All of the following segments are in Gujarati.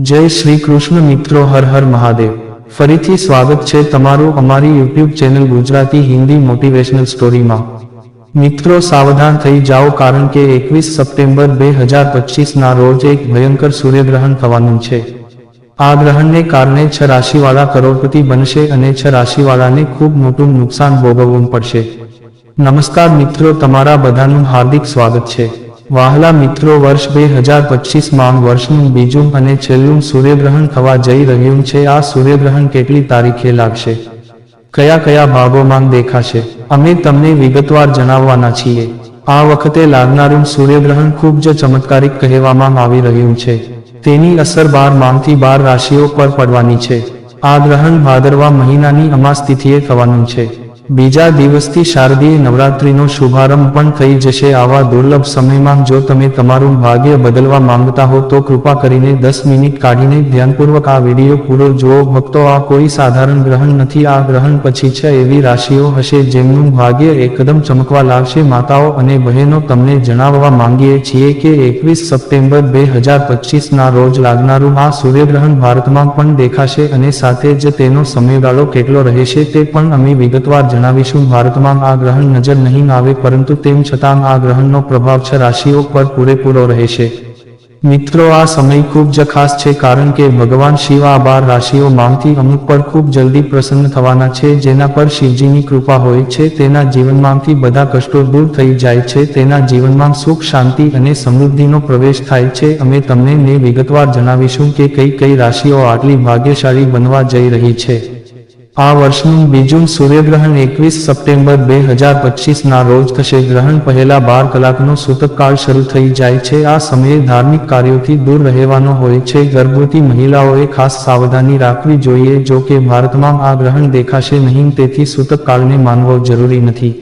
જય શ્રી કૃષ્ણ મિત્રો, હર હર મહાદેવ. ફરીથી સ્વાગત છે તમારું અમારી YouTube channel Gujarati Hindi motivational સ્ટોરીમાં. મિત્રો, સાવધાન થઈ જાઓ કારણ કે એકવીસ સપ્ટેમ્બર બે હજાર પચીસના રોજ એક ભયંકર સૂર્યગ્રહણ થવાનું છે. આ ગ્રહણને કારણે છ રાશિવાળા કરોડપતિ બનશે અને છ રાશિવાળાને ખૂબ મોટું નુકસાન ભોગવવું પડશે. નમસ્કાર મિત્રો, તમારા બધાનું હાર્દિક સ્વાગત છે. વહાલા મિત્રો, વર્ષ બે હજાર પચીસમાં વર્ષનું બીજું અને છેલ્લું સૂર્યગ્રહણ થવા જઈ રહ્યું છે. આ સૂર્યગ્રહણ કેટલી તારીખે લાગશે? કયા કયા ભાગોમાં દેખાશે? અમે તમને વિગતવાર જણાવવાના છીએ. આ વખતે લાગનારું સૂર્યગ્રહણ ખૂબ જ ચમત્કારિક કહેવામાં આવી રહ્યું છે. તેની અસર બારમાંથી બાર રાશિઓ પર પડવાની છે. આ ગ્રહણ ભાદરવા મહિનાની અમાસ તિથિએ થવાનું છે. બીજા દિવસથી શારદીય નવરાત્રિનો શુભારંભ પણ થઈ જશે. આવા દુર્લભ સમયમાં જો તમે તમારું ભાગ્ય બદલવા માંગતા હો, તો કૃપા કરીને દસ મિનિટ કાઢીને ધ્યાનપૂર્વક આ વીડિયો પૂરો જુઓ. ભક્તો, આ કોઈ સાધારણ ગ્રહણ નથી. આ ગ્રહણ પછી છ એવી રાશિઓ હશે જેમનું ભાગ્ય એકદમ ચમકવા લાગશે. માતાઓ અને બહેનો તમને જણાવવા માંગીએ છીએ કે એકવીસ સપ્ટેમ્બર બે હજાર પચીસના રોજ લાગનારું આ સૂર્યગ્રહણ ભારતમાં પણ દેખાશે અને સાથે જ તેનો સમયગાળો કેટલો રહેશે તે પણ અમે વિગતવાર જણાવીશું, ભારતમાં આ ગ્રહણ નજર નહીં આવે, પરંતુ તેમ છતાં આ ગ્રહણનો પ્રભાવ છ, રાશિઓ પર પૂરેપૂરો રહેશે. મિત્રો, આ સમય ખૂબ જ ખાસ છે, કારણ કે ભગવાન શિવ આ બાર રાશિઓ માંગથી અમુક પર ખૂબ જલ્દી પ્રસન્ન થવાના છે, જેના પર શિવજીની કૃપા હોય છે, તેના જીવનમાંથી બધા કષ્ટો દૂર થઈ જાય છે, તેના જીવનમાં સુખ, શાંતિ અને સમૃદ્ધિનો પ્રવેશ થાય છે. અમે તમને ને વિગતવાર જણાવીશું કે કઈ કઈ રાશિઓ આટલી ભાગ્યશાળી બનવા જઈ રહી છે. આ વર્ષનું બીજું સૂર્યગ્રહણ એકવીસ સપ્ટેમ્બર બે હજાર પચીસના રોજ થશે. ગ્રહણ પહેલા બાર કલાકનો સૂતકકાળ શરૂ થઈ જાય છે. આ સમયે ધાર્મિક કાર્યોથી દૂર રહેવાનો હોય છે. ગર્ભવતી મહિલાઓએ ખાસ સાવધાની રાખવી જોઈએ. જો કે ભારતમાં આ ગ્રહણ દેખાશે નહીં, તેથી સૂતકકાળને માનવો જરૂરી નથી.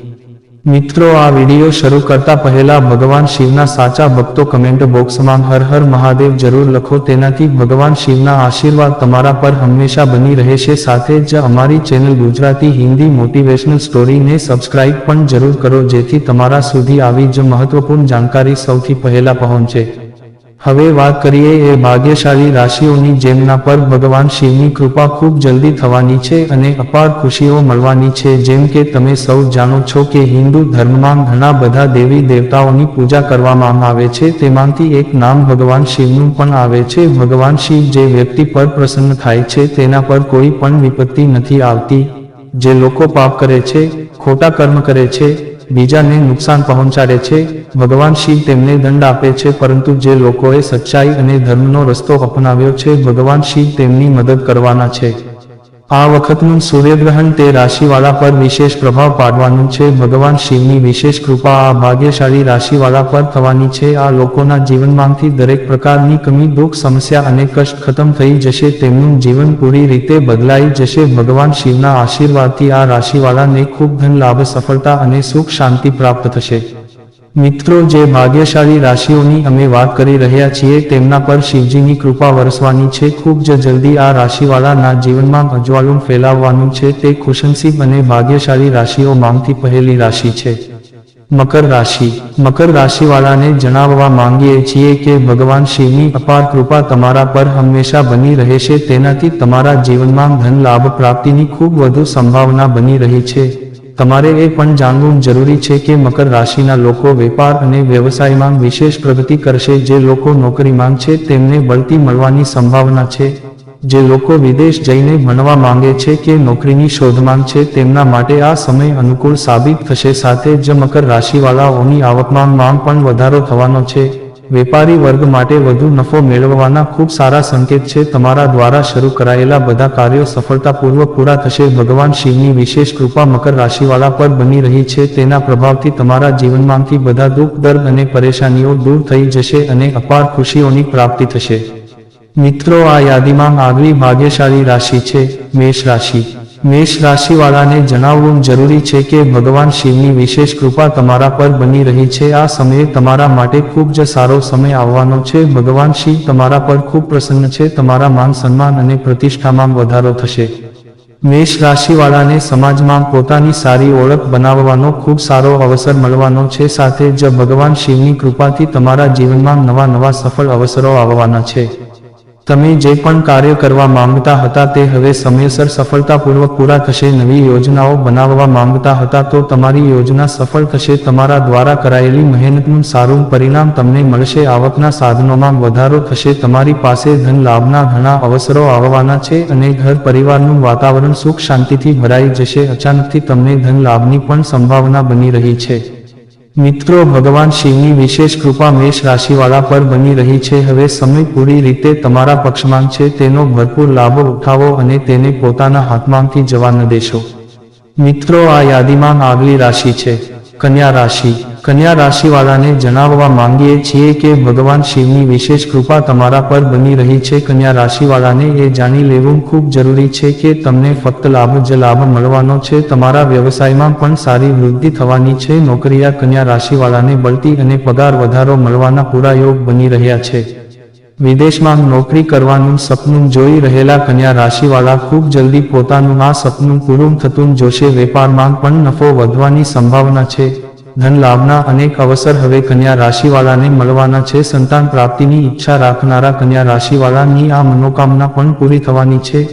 મિત્રો, આ વિડિયો શરૂ કરતા પહેલા ભગવાન શિવના સાચા ભક્તો કમેન્ટ બોક્સમાં હર હર મહાદેવ જરૂર લખો. તેનાથી ભગવાન શિવના આશીર્વાદ તમારા પર હંમેશા બની રહેશે. સાથે જ અમારી ચેનલ ગુજરાતી હિન્દી મોટિવેશનલ સ્ટોરીને સબસ્ક્રાઇબ પણ જરૂર કરો, જેથી તમારા સુધી આવી જ મહત્વપૂર્ણ જાણકારી સૌથી પહેલા પહોંચે. હવે વાત કરીએ એ ભાગ્યશાળી રાશિઓની જેમના પર ભગવાન શિવની કૃપા ખૂબ જલ્દી થવાની છે અને અપાર ખુશીઓ મળવાની છે. જેમ કે તમે સૌ જાણો છો કે હિન્દુ ધર્મમાં ઘણા બધા દેવી દેવતાઓની પૂજા કરવામાં આવે છે. તેમાંથી એક નામ ભગવાન શિવનું પણ આવે છે. ભગવાન શિવ જે વ્યક્તિ પર પ્રસન્ન થાય છે તેના પર કોઈ પણ વિપત્તિ નથી આવતી. જે લોકો પાપ કરે છે, ખોટા કર્મ કરે છે બીજાને નુકસાન પહોંચાડે છે. ભગવાન શિવ તેમને દંડ આપે છે, પરંતુ જે લોકોએ સચ્ચાઈ અને ધર્મનો રસ્તો અપનાવ્યો છે, ભગવાન શિવ તેમની મદદ કરવાના છે. આ વખતનું સૂર્યગ્રહણ તે રાશિવાળા પર વિશેષ પ્રભાવ પાડવાનું છે. ભગવાન શિવની વિશેષ કૃપા આ ભાગ્યશાળી રાશિવાળા પર થવાની છે. આ લોકોના જીવનમાંથી દરેક પ્રકારની કમી, દુઃખ, સમસ્યા અને કષ્ટ ખતમ થઈ જશે. તેમનું જીવન પૂરી રીતે બદલાઈ જશે. ભગવાન શિવના આશીર્વાદથી આ રાશિવાળાને ખૂબ ધન, લાભ, સફળતા અને સુખ, શાંતિ પ્રાપ્ત થશે. મિત્રો, જે ભાગ્યશાળી રાશિઓની અમે વાત કરી રહ્યા છીએ, તેમના પર શિવજીની કૃપા વરસવાની છે. ખૂબ જ જલ્દી આ રાશિવાળાના જીવનમાં અજવાળું ફેલાવવાનું છે. તે ખુશનસીબ અને ભાગ્યશાળી રાશિઓ માંગતી પહેલી રાશિ છે. મકર રાશિ. મકર રાશિવાળાને જણાવવા માંગીએ છીએ કે, ભગવાન શિવની અપાર કૃપા તમારા પર હંમેશા બની રહેશે. તેનાથી તમારા જીવનમાં ધન લાભ પ્રાપ્તિની ખૂબ વધુ સંભાવના બની રહી છે. તમારે એ પણ જાણવું જરૂરી છે કે મકર રાશિના લોકો વેપાર અને વ્યવસાયમાં વિશેષ પ્રગતિ કરશે. જે લોકો નોકરીમાં છે તેમને બળતી મળવાની સંભાવના છે. જે લોકો વિદેશ જઈને ભણવા માંગે છે કે નોકરીની શોધમાં છે, તેમના માટે આ સમય અનુકૂળ સાબિત થશે. સાથે જ મકર રાશિવાળાઓની આવકમાં માંગ પણ વધારો થવાનો છે. વેપારી વર્ગ માટે વધુ નફો મેળવવાના ખૂબ સારા સંકેત છે. તમારા દ્વારા શરૂ કરાયેલા બધા કાર્યો સફળતાપૂર્વક પૂરા થશે. ભગવાન શિવની વિશેષ કૃપા મકર રાશિવાળા પર બની રહી છે. તેના પ્રભાવથી તમારા જીવનમાંથી બધા દુઃખ, દર્દ અને પરેશાનીઓ દૂર થઈ જશે અને અપાર ખુશીઓની પ્રાપ્તિ થશે. મિત્રો, આ યાદીમાં આગવી ભાગ્યશાળી રાશિ છે, મેષ રાશિ. મેષ રાશિવાળાને જણાવવું જરૂરી છે કે, ભગવાન શિવની વિશેષ કૃપા તમારા પર બની રહી છે. આ સમયે તમારા માટે ખૂબ જ સારો સમય આવવાનો છે. ભગવાન શિવ તમારા પર ખૂબ પ્રસન્ન છે. તમારા માન સન્માન અને પ્રતિષ્ઠામાં વધારો થશે. મેષ રાશિવાળાને સમાજમાં પોતાની સારી ઓળખ બનાવવાનો ખૂબ સારો અવસર મળવાનો છે. સાથે જ ભગવાન શિવની કૃપાથી તમારા જીવનમાં નવા નવા સફળ અવસરો આવવાના છે. તમે જે પણ કાર્ય કરવા માંગતા હતા તે હવે સમયસર સફળતાપૂર્વક પૂરા થશે. નવી યોજનાઓ બનાવવા માંગતા હતા તો તમારી યોજના સફળ થશે. તમારા દ્વારા કરાયેલી મહેનતનું સારું પરિણામ તમને મળશે. આવકના સાધનોમાં વધારો થશે. તમારી પાસે ધન લાભના ઘણા અવસરો આવવાના છે અને ઘર પરિવારનું વાતાવરણ સુખ શાંતિથી ભરાઈ જશે. અચાનકથી તમને ધન લાભની પણ સંભાવના બની રહી છે. મિત્રો, ભગવાન શિવની વિશેષ કૃપા મેષ રાશિવાળા પર બની રહી છે. હવે સમય પૂરી રીતે તમારા પક્ષમાં છે. તેનો ભરપૂર લાભ ઉઠાવો અને તેને પોતાના હાથમાંથી જવા ન દેશો. મિત્રો, આ યાદીમાં આગલી રાશિ છે. કન્યા રાશિ. કન્યા રાશિવાળાને જણાવવા માંગીએ છીએ કે ભગવાન શિવની વિશેષ કૃપા તમારા પર બની રહી છે. કન્યા રાશિવાળાને એ જાણી લેવું ખૂબ જરૂરી છે કે તમને ફક્ત લાભ જ લાભ મળવાનો છે. તમારા વ્યવસાયમાં પણ સારી વૃદ્ધિ થવાની છે. નોકરીયા કન્યા રાશિવાળાને બળતી અને પગાર વધારો મળવાના પૂરા યોગ બની રહ્યા છે. વિદેશમાં નોકરી કરવાનું સપનું જોઈ રહેલા કન્યા રાશિવાળા ખૂબ જલ્દી પોતાનું આ સપનું પૂરું થતું જોશે. વેપારમાં પણ નફો વધવાની સંભાવના છે. ધન લાભના અનેક અવસર હવે કન્યા રાશિવાળાને મળવાના છે. સંતાન પ્રાપ્તિની ઈચ્છા રાખનારા કન્યા રાશિવાળાની આ મનોકામના પણ પૂરી થવાની છે.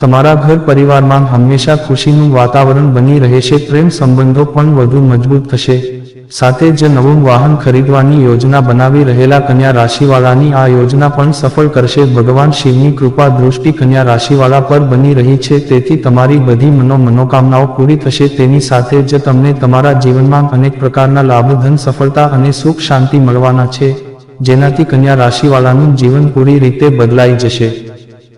તમારા ઘર પરિવારમાં હંમેશા ખુશીનું વાતાવરણ બની રહેશે. પ્રેમ સંબંધો પણ વધુ મજબૂત થશે. સાથે જ નવું વાહન ખરીદવાની યોજના બનાવી રહેલા કન્યા રાશિવાળાની આ યોજના પણ સફળ કરશે. ભગવાન શિવની કૃપા દૃષ્ટિ કન્યા રાશિવાળા પર બની રહી છે. તેથી તમારી બધી મનો મનોકામનાઓ પૂરી થશે. તેની સાથે જ તમને તમારા જીવનમાં અનેક પ્રકારના લાભ, ધન, સફળતા અને સુખ, શાંતિ મળવાના છે. જેનાથી કન્યા રાશિવાળાનું જીવન પૂરી રીતે બદલાઈ જશે.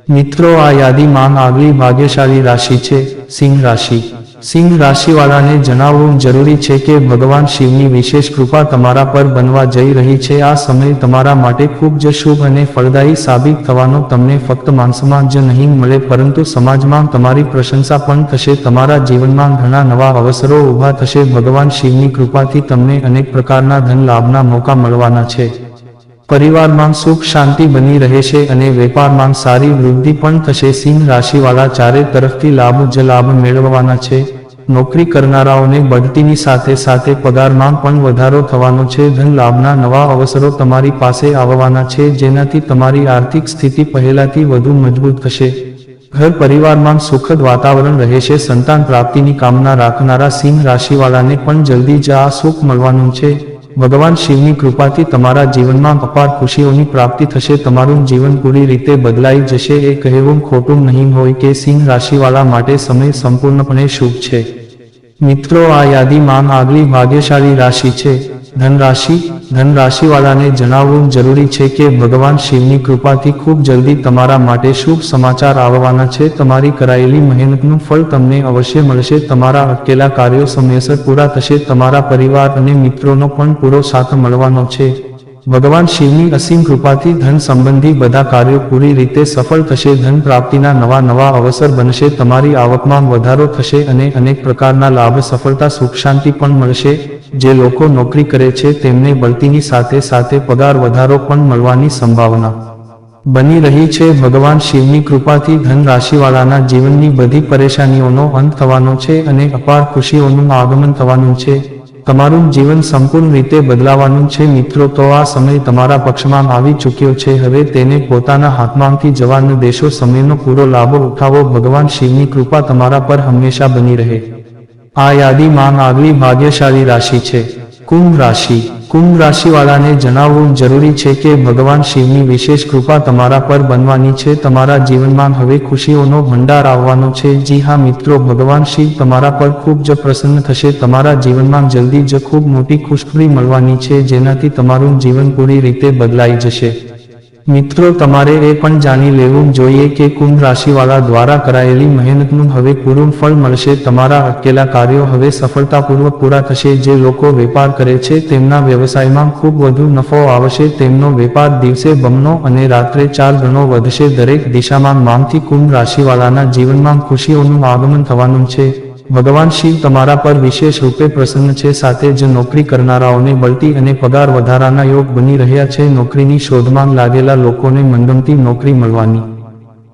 મિત્રો, આ યાદીમાં આગલી ભાગ્યશાળી રાશિ છે સિંહ રાશિ. સિંહ રાશિવાળાને જણાવવું જરૂરી છે કે ભગવાન શિવની વિશેષ કૃપા તમારા પર બનવા જઈ રહી છે. આ સમય તમારા માટે ખૂબ જ શુભ અને ફળદાયી સાબિત થવાનો તમને ફક્ત માનસમાં જ નહીં મળે, પરંતુ સમાજમાં તમારી પ્રશંસા પણ થશે. તમારા જીવનમાં ઘણા નવા અવસરો ઊભા થશે. ભગવાન શિવની કૃપાથી તમને અનેક પ્રકારના ધન લાભના મોકા મળવાના છે. પરિવારમાં સુખ, શાંતિ બની રહેશે અને વેપારમાં સારી વૃદ્ધિ પણ થશે. સિંહ રાશિવાળા ચારે તરફથી લાભ જ લાભ મેળવવાના છે. નોકરી કરનારાઓને બઢતીની સાથે સાથે પગારમાં પણ વધારો થવાનો છે. ધન લાભના નવા અવસરો તમારી પાસે આવવાના છે, જેનાથી તમારી આર્થિક સ્થિતિ પહેલાથી વધુ મજબૂત થશે. ઘર પરિવારમાં સુખદ વાતાવરણ રહેશે સંતાન પ્રાપ્તિની કામના રાખનારા સિંહ રાશિવાળાને પણ જલ્દી જ આ સુખ મળવાનું છે. ભગવાન શિવની કૃપાથી તમારા જીવનમાં અપાર ખુશીઓની પ્રાપ્તિ થશે, તમારું જીવન પૂરી રીતે બદલાઈ જશે. એ કહેવું ખોટું નહીં હોય કે સિંહ રાશિવાળા માટે સમય સંપૂર્ણપણે શુભ છે. મિત્રો, આ યાદીમાં આગલી ભાગ્યશાળી રાશિ છે. ધન રાશિ ધન રાશિવાળાને જણાવવું જરૂરી છે કે ભગવાન શિવની કૃપાથી ખૂબ જલ્દી તમારા માટે શુભ સમાચાર આવવાના છે. તમારી કરાયેલી મહેનતનું ફળ તમને અવશ્ય મળશે. તમારા અટકેલા કાર્યો સમયસર પૂરા થશે. તમારા પરિવાર અને મિત્રોનો પણ પૂરો સાથ મળવાનો છે. ભગવાન શિવની અસીમ કૃપાથી ધન સંબંધી બધા કાર્યો પૂરી રીતે સફળ થશે. ધન પ્રાપ્તિના નવા નવા અવસર બનશે. તમારી આવકમાં વધારો થશે અને અનેક પ્રકારના લાભ, સફળતા, સુખ, શાંતિ પણ મળશે. જે લોકો નોકરી કરે છે, તેમને બળતીની સાથે સાથે પગાર વધારો પણ મળવાની સંભાવના. બની રહી છે, ભગવાન શિવની કૃપાથી ધન રાશિવાળાના જીવનની બધી પરેશાનીઓનો અંત થવાનો છે અને અપાર ખુશીઓનું આગમન થવાનું છે. તમારું જીવન સંપૂર્ણ રીતે બદલાવાનું છે, મિત્રો. તો આ સમય તમારા પક્ષમાં આવી ચૂક્યો છે. હવે તેને પોતાના હાથમાંથી જવા ન દેશો સમયનો પૂરો લાભો ઉઠાવો. ભગવાન શિવની કૃપા તમારા પર હંમેશા બની રહે. આ યાદીમાં આગલી ભાગ્યશાળી રાશિ છે, કુંભ રાશિ. કુંભ રાશિવાળાને જણાવવું જરૂરી છે કે ભગવાન શિવની વિશેષ કૃપા તમારા પર બનવાની છે. તમારા જીવનમાં હવે ખુશીઓનો ભંડાર આવવાનો છે. જી હા મિત્રો, ભગવાન શિવ તમારા પર ખૂબ જ પ્રસન્ન થશે. તમારા જીવનમાં જલ્દી જ ખૂબ મોટી ખુશખબરી મળવાની છે, જેનાથી તમારું જીવન પૂરી રીતે બદલાઈ જશે. મિત્રો, તમારે એ પણ જાણી લેવું જોઈએ કે કુંભ રાશિવાળા દ્વારા કરાયેલી મહેનતનું હવે પૂરું ફળ મળશે. તમારા અકેલા કાર્યો હવે સફળતાપૂર્વક પૂરા થશે. જે લોકો વેપાર કરે છે, તેમના વ્યવસાયમાં ખૂબ વધુ નફો આવશે. તેમનો વેપાર દિવસે બમણો અને રાત્રે ચાર ગણો વધશે. દરેક દિશામાં માંગથી કુંભ રાશિવાળાના જીવનમાં ખુશીઓનું આગમન થવાનું છે. ભગવાન શિવ તમારા પર વિશેષ રૂપે પ્રસન્ન છે, સાથે જ નોકરી કરનારાઓને બળતી અને પગાર વધારાના યોગ બની રહ્યા છે. નોકરીની શોધમાં લાગેલા લોકોને મનગમતી નોકરી મળવાની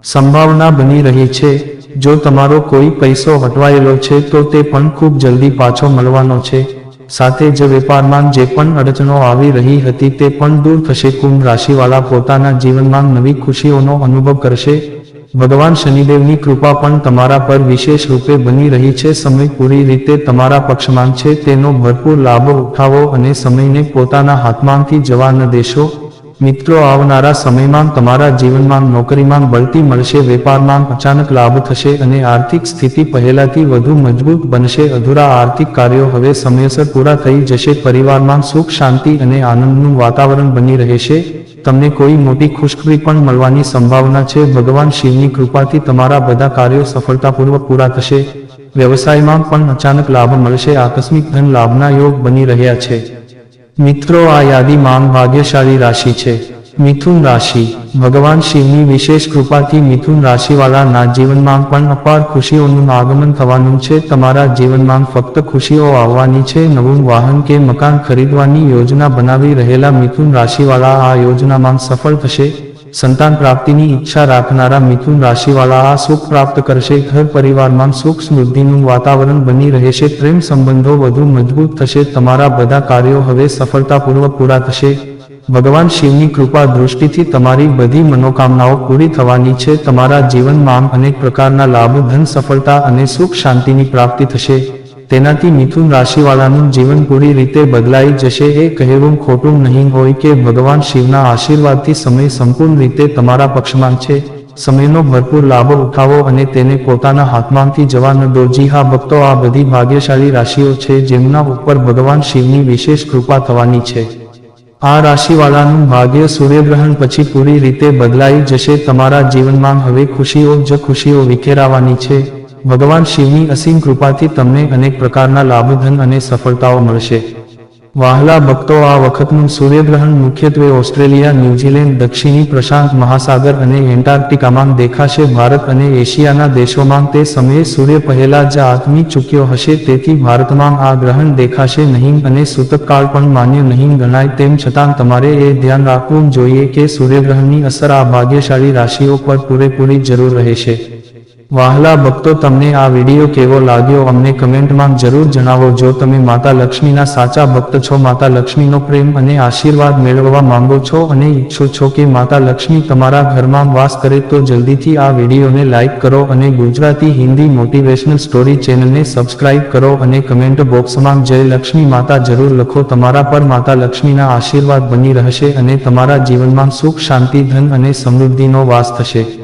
સંભાવના બની રહી છે. જો તમારો કોઈ પૈસો અટવાયેલો છે, તો તે પણ ખૂબ જલ્દી પાછો મળવાનો છે. સાથે જ વેપારમાં જે પણ અડચણો આવી રહી હતી, તે પણ દૂર થશે. કુંભ રાશિવાળા પોતાના જીવનમાં નવી ખુશીઓનો અનુભવ કરશે. ભગવાન શનિદેવની કૃપા પણ તમારા પર વિશેષ રૂપે બની રહી છે. સમય પૂરી રીતે તમારા પક્ષમાં છે. તેનો ભરપૂર લાભ ઉઠાવો અને સમયને પોતાના હાથમાંથી જવા ન દેશો. મિત્રો, આવનારા સમયમાં તમારા જીવનમાં નોકરીમાં બળતી મળશે, વેપારમાં અચાનક લાભ થશે અને આર્થિક સ્થિતિ પહેલાથી વધુ મજબૂત બનશે. અધૂરા આર્થિક કાર્યો હવે સમયસર પૂરા થઈ જશે. પરિવારમાં સુખ, શાંતિ અને આનંદનું વાતાવરણ બની રહેશે. તમને કોઈ મોટી ખુશખબરી પણ મળવાની સંભાવના છે, ભગવાન શિવની કૃપાથી તમારા બધા કાર્યો સફળતાપૂર્વક પૂરા થશે. વ્યવસાયમાં પણ અચાનક લાભ મળશે, આકસ્મિક ધન લાભના યોગ બની રહ્યા છે. મિત્રો, આ યાદીમાં ભાગ્યશાળી રાશિ છે. મિથુન રાશિ. ભગવાન શિવની વિશેષ કૃપાથી મિથુન રાશિવાળાના જીવનમાં પણ અપાર ખુશીઓનું આગમન થવાનું છે. તમારા જીવનમાં ફક્ત ખુશીઓ આવવાની છે. નવું વાહન કે મકાન ખરીદવાની યોજના બનાવી રહેલા મિથુન રાશિવાળા આ યોજનામાં સફળ થશે. સંતાન પ્રાપ્તિની ઈચ્છા રાખનારા મિથુન રાશિવાળા આ સુખ પ્રાપ્ત કરશે. ઘર પરિવારમાં સુખ સમૃદ્ધિનું વાતાવરણ બની રહેશે. પ્રેમ સંબંધો વધુ મજબૂત થશે. તમારા બધા કાર્યો હવે સફળતાપૂર્વક પૂરા થશે. ભગવાન શિવની કૃપા દૃષ્ટિથી તમારી બધી મનોકામનાઓ પૂરી થવાની છે. તમારા જીવનમાં અનેક પ્રકારના લાભ, ધન, સફળતા અને સુખ શાંતિની પ્રાપ્તિ થશે. તેનાથી મિથુન રાશિવાળાનું જીવન પૂરી રીતે બદલાઈ જશે. એ કહેવું ખોટું નહીં હોય કે ભગવાન શિવના આશીર્વાદથી સમય સંપૂર્ણ રીતે તમારા પક્ષમાં છે. સમયનો ભરપૂર લાભ ઉઠાવો અને તેને પોતાના હાથમાંથી જવા ન દો. જી હા, ભક્તો, આ બધી ભાગ્યશાળી રાશિઓ છે, જેમના ઉપર ભગવાન શિવની વિશેષ કૃપા થવાની છે. આ રાશિવાળાનું ભાગ્ય સૂર્યગ્રહણ પછી પૂરી રીતે બદલાઈ જશે. તમારા જીવનમાં હવે ખુશીઓ જ ખુશીઓ વિખેરાવાની છે. ભગવાન શિવની અસીમ કૃપાથી તમને અનેક પ્રકારના લાભધન અને સફળતાઓ મળશે. વહાલા ભક્તો આ વખતનું સૂર્યગ્રહણ મુખ્યત્વે ઓસ્ટ્રેલિયા, ન્યૂઝીલેન્ડ, દક્ષિણી પ્રશાંત મહાસાગર અને એન્ટાર્કટિકામાં દેખાશે. ભારત અને એશિયાના દેશોમાં તે સમયે સૂર્ય પહેલા જ આથમી ચૂક્યો હશે, તેથી ભારતમાં આ ગ્રહણ દેખાશે નહીં અને સૂતકકાળ પણ માન્ય નહીં ગણાય. તેમ છતાં તમારે એ ધ્યાન રાખવું જોઈએ કે સૂર્યગ્રહણની અસર આ ભાગ્યશાળી રાશિઓ પર પૂરેપૂરી જરૂર રહેશે. વહાલા ભક્તો, તમને આ વીડિયો કેવો લાગ્યો? અમને કમેન્ટમાં જરૂર જણાવો. જો તમે માતા લક્ષ્મીના સાચા ભક્ત છો, માતા લક્ષ્મીનો પ્રેમ અને આશીર્વાદ મેળવવા માંગો છો અને ઈચ્છો છો કે માતા લક્ષ્મી તમારા ઘરમાં વાસ કરે, તો જલ્દીથી આ વિડીયોને લાઇક કરો અને ગુજરાતી હિન્દી મોટિવેશનલ સ્ટોરી ચેનલને સબસ્ક્રાઇબ કરો અને કમેન્ટ બોક્સમાં જય લક્ષ્મી માતા જરૂર લખો. તમારા પર માતા લક્ષ્મીના આશીર્વાદ બની રહેશે અને તમારા જીવનમાં સુખ, શાંતિ, ધન અને સમૃદ્ધિનો વાસ થશે.